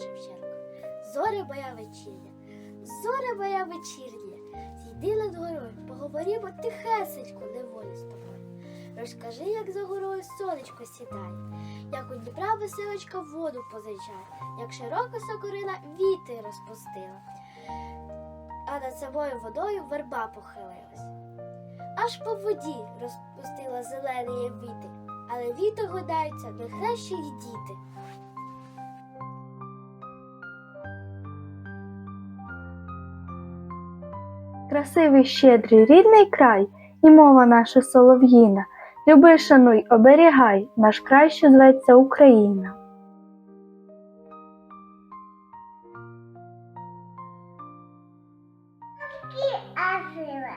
Шевченко. Зоре моя вечірня, зоре моя вечірня. Зійди над горою, поговоримо тихесенько, неволі з тобою. Розкажи, як за горою сонечко сідає, як у Дніпра веселочка воду позичає, як широко сокорина віти розпустила, а над самою водою верба похилилась. Аж по воді розпустила зелені віти, але віти годаються не хрещі й діти. Красивий, щедрий, рідний край, і мова наша солов'їна. Люби, шануй, оберігай, наш край, що зветься Україна. Азила,